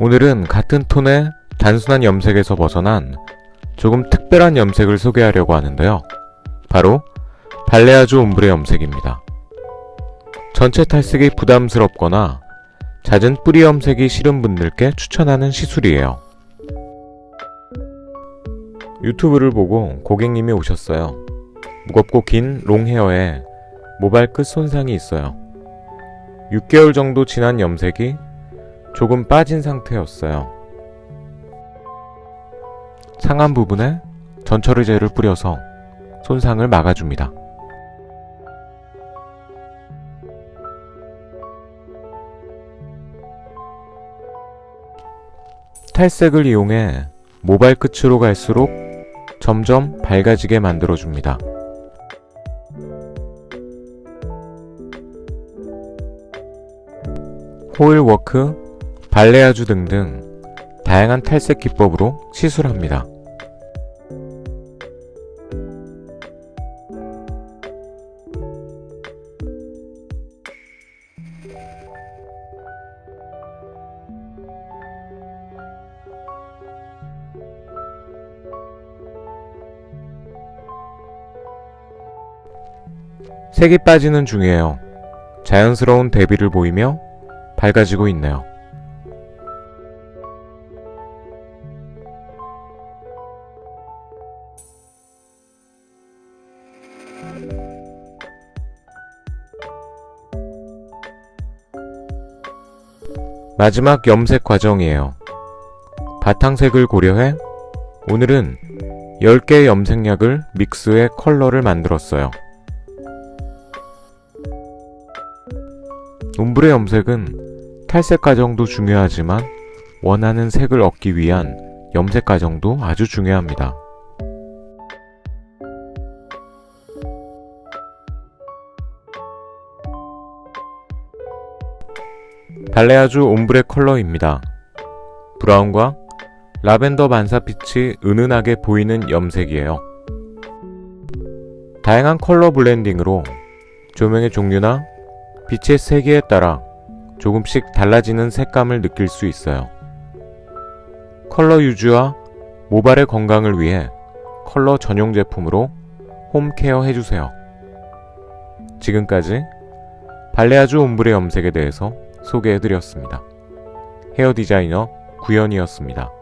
오늘은 같은 톤의 단순한 염색에서 벗어난 조금 특별한 염색을 소개하려고 하는데요. 바로 발레아주 옴브레 염색입니다. 전체 탈색이 부담스럽거나 잦은 뿌리 염색이 싫은 분들께 추천하는 시술이에요. 유튜브를 보고 고객님이 오셨어요. 무겁고 긴 롱 헤어에 모발 끝 손상이 있어요. 6개월 정도 지난 염색이 조금 빠진 상태였어요. 상안 부분에 전처리제를 뿌려서 손상을 막아줍니다. 탈색을 이용해 모발 끝으로 갈수록 점점 밝아지게 만들어줍니다. 호일워크, 발레아주 등등 다양한 탈색 기법으로 시술합니다. 색이 빠지는 중이에요. 자연스러운 대비를 보이며 밝아지고 있네요. 마지막 염색 과정이에요. 바탕색을 고려해 오늘은 10개의 염색약을 믹스해 컬러를 만들었어요. 옴브레 염색은 탈색 과정도 중요하지만 원하는 색을 얻기 위한 염색 과정도 아주 중요합니다. 발레아주 옴브레 컬러입니다. 브라운과 라벤더 반사빛이 은은하게 보이는 염색이에요. 다양한 컬러 블렌딩으로 조명의 종류나 빛의 세기에 따라 조금씩 달라지는 색감을 느낄 수 있어요. 컬러 유지와 모발의 건강을 위해 컬러 전용 제품으로 홈케어 해주세요. 지금까지 발레아주 옴브레 염색에 대해서 소개해드렸습니다. 헤어 디자이너 구현이었습니다.